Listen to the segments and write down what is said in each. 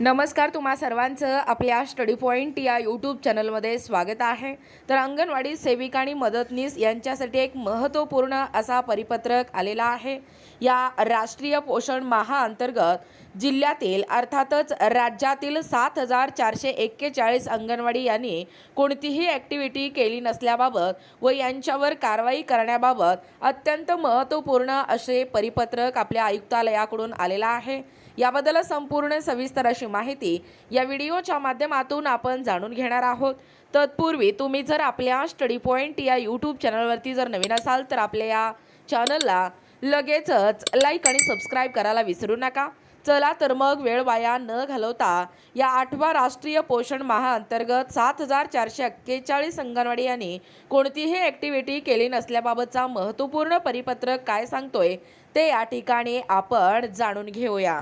नमस्कार तुम्हा सर्वांचं. आपल्या स्टडी पॉईंट या यूट्यूब चॅनलमध्ये स्वागत आहे. तर अंगणवाडी सेविका आणि मदतनीस यांच्यासाठी एक महत्त्वपूर्ण असा परिपत्रक आलेला आहे. या राष्ट्रीय पोषण महाअंतर्गत जिल्ह्यातील अर्थातच राज्यातील सात हजार चारशे एक्केचाळीस अंगणवाडी यांनी कोणतीही ॲक्टिव्हिटी केली नसल्याबाबत व यांच्यावर कारवाई करण्याबाबत अत्यंत महत्त्वपूर्ण असे परिपत्रक आपल्या आयुक्तालयाकडून आलेलं आहे. याबद्दल संपूर्ण सविस्तर अशी माहिती या व्हिडिओच्या माध्यमातून आपण जाणून घेणार आहोत. तत्पूर्वी तुम्ही जर आपल्या स्टडी पॉईंट या यूट्यूब चॅनलवरती जर नवीन असाल तर आपल्या या चॅनलला लगेचच लाईक आणि सबस्क्राईब करायला विसरू नका. चला तर मग वेळ वाया न घालवता या आठवा राष्ट्रीय पोषण महाअंतर्गत सात हजार चारशे एक्केचाळीस अंगणवाडी यांनी कोणतीही ॲक्टिव्हिटी केली नसल्याबाबतचा महत्त्वपूर्ण परिपत्रक काय सांगतोय ते या ठिकाणी आपण जाणून घेऊया.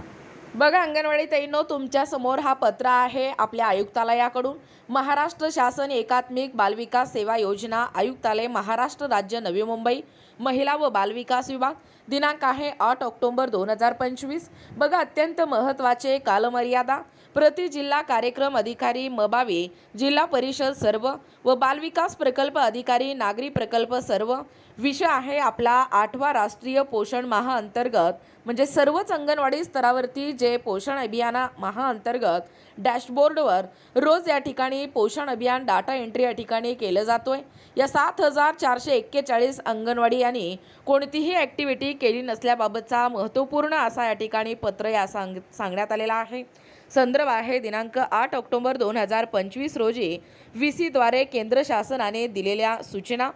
बघा अंगणवाडी ताईंनो तुमच्यासमोर हा पत्र आहे आपल्या आयुक्तालयाकडून. महाराष्ट्र शासन एकात्मिक बालविकास सेवा योजना आयुक्तालय महाराष्ट्र राज्य नवी मुंबई महिला व बालविकास विभाग. दिनांक आहे आठ ऑक्टोबर दोन हजार पंचवीस. बघा अत्यंत महत्त्वाचे कालमर्यादा. प्रति जिल्हा कार्यक्रम अधिकारी मबावे जिल्हा परिषद सर्व व बालविकास प्रकल्प अधिकारी नागरी प्रकल्प सर्व. विषय आहे आपला आठवा राष्ट्रीय पोषण महाअंतर्गत म्हणजे सर्वच अंगणवाडी स्तरावरती जे पोषण अभियाना महाअंतर्गत डॅशबोर्डवर रोज या ठिकाणी पोषण अभियान डाटा एंट्री या ठिकाणी केलं जातोय. या सात हजार चारशे एक्केचाळीस अंगणवाडी यांनी कोणतीही ॲक्टिव्हिटी केली नसल्याबाबतचा महत्त्वपूर्ण असा या ठिकाणी पत्र या सांग सांगण्यात आलेला आहे. संदर्भ आहे दिनांक आठ ऑक्टोबर दोन हजार पंचवीस रोजी व्ही सीद्वारे केंद्र शासनाने दिलेल्या सूचना.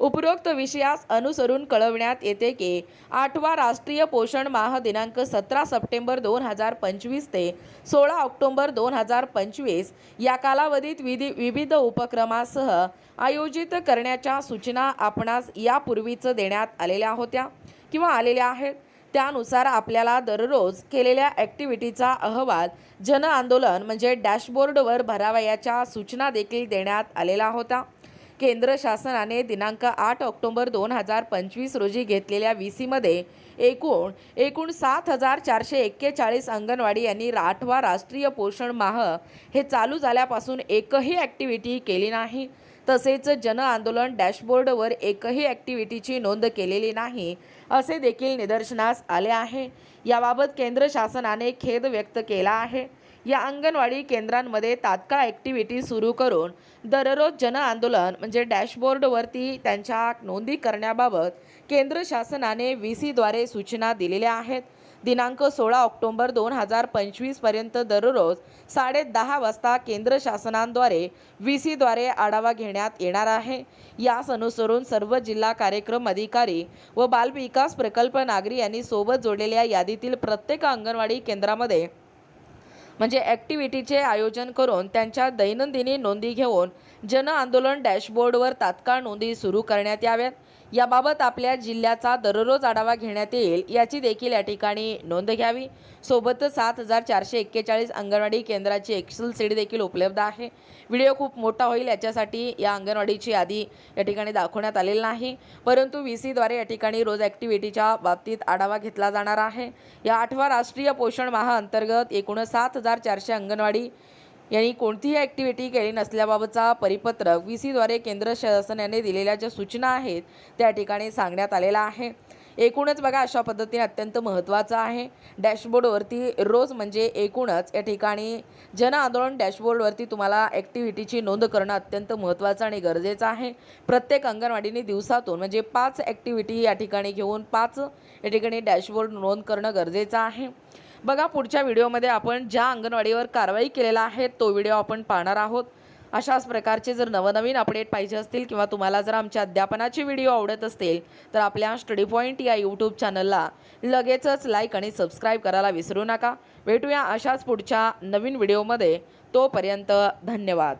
उपरोक्त विषयास अनुसरून कळवण्यात येते की आठवा राष्ट्रीय पोषण माह दिनांक सतरा सप्टेंबर दोन हजार पंचवीस ते सोळा ऑक्टोबर दोन हजार पंचवीस या कालावधीत विधी विविध उपक्रमासह आयोजित करण्याच्या सूचना आपणास यापूर्वीच देण्यात आलेल्या होत्या किंवा आलेल्या आहेत. त्यानुसार आपल्याला दररोज केलेल्या ॲक्टिव्हिटीचा अहवाल जन आंदोलन म्हणजे डॅशबोर्डवर भरावयाच्या सूचना देखील देण्यात आलेला होता. केंद्र शासनाने दिनांक आठ ऑक्टोबर दोन हजार पंचवीस रोजी घेतलेल्या व्ही सीमध्ये एकूण एकूण सात हजार चारशे एक्केचाळीस अंगणवाडी यांनी आठवा राष्ट्रीय पोषण माह हे चालू झाल्यापासून एकही ॲक्टिव्हिटी केली नाही. तसेच जन आंदोलन डॅशबोर्डवर एकही ॲक्टिव्हिटीची नोंद केलेली नाही असे देखील निदर्शनास आले आहे. याबाबत केंद्र शासनाने खेद व्यक्त केला आहे. या अंगणवाडी केंद्रांमध्ये तात्काळ ॲक्टिव्हिटी सुरू करून दररोज जनआंदोलन म्हणजे डॅशबोर्डवरती त्यांच्या नोंदी करण्याबाबत केंद्र शासनाने व्ही सीद्वारे सूचना दिलेल्या आहेत. दिनांक सोळा ऑक्टोंबर दोन हजार पंचवीसपर्यंत दररोज साडे दहा वाजता केंद्र शासनाद्वारे व्ही सीद्वारे आढावा घेण्यात येणार आहे. यास अनुसरून सर्व जिल्हा कार्यक्रम अधिकारी व बालविकास प्रकल्प नागरी यांनी सोबत जोडलेल्या यादीतील प्रत्येक अंगणवाडी केंद्रामध्ये म्हणजे ॲक्टिव्हिटीचे आयोजन करून त्यांच्या दैनंदिनी नोंदी घेऊन जन आंदोलन डॅशबोर्डवर तात्काळ नोंदी सुरू करण्यात याव्यात. याबाबत आपल्या जिल्ह्याचा दररोज आढावा घेण्यात येईल याची देखील या ठिकाणी नोंद घ्यावी. सोबतच सात हजार चारशे एक्केचाळीस अंगणवाडी केंद्राची एक्सेल सीडी देखील उपलब्ध आहे. व्हिडिओ खूप मोठा होईल याच्यासाठी या अंगणवाडीची यादी या ठिकाणी दाखवण्यात आलेली नाही. परंतु व्ही सीद्वारे या ठिकाणी रोज ॲक्टिव्हिटीच्या बाबतीत आढावा घेतला जाणार आहे. या आठवा राष्ट्रीय पोषण माहा अंतर्गत एकूण सात हजार चारशे अंगणवाडी यांनी कोणतीही ॲक्टिव्हिटी केली नसल्याबाबतचा परिपत्रक व्ही सीद्वारे केंद्र शासनाने दिलेल्या ज्या सूचना आहेत त्या ठिकाणी सांगण्यात आलेला आहे. एकूणच बघा अशा पद्धतीने अत्यंत महत्त्वाचं आहे. डॅशबोर्डवरती रोज म्हणजे एकूणच या ठिकाणी जन आंदोलन डॅशबोर्डवरती तुम्हाला ॲक्टिव्हिटीची नोंद करणं अत्यंत महत्त्वाचं आणि गरजेचं आहे. प्रत्येक अंगणवाडीने दिवसातून म्हणजे पाच ॲक्टिव्हिटी या ठिकाणी घेऊन पाच या ठिकाणी डॅशबोर्ड नोंद करणं गरजेचं आहे. बघा पुढच्या व्हिडिओमध्ये आपण ज्या अंगणवाडीवर कारवाई केलेला आहे तो व्हिडिओ आपण पाहणार आहोत. अशाच प्रकारचे जर नवनवीन अपडेट पाहिजे असतील किंवा तुम्हाला जर आमच्या अध्यापनाचे व्हिडिओ आवडत असतील तर आपल्या स्टडी पॉईंट या यूट्यूब चॅनलला लगेचच लाईक आणि सबस्क्राईब करायला विसरू नका. भेटूया अशाच पुढच्या नवीन व्हिडिओमध्ये. तोपर्यंत धन्यवाद.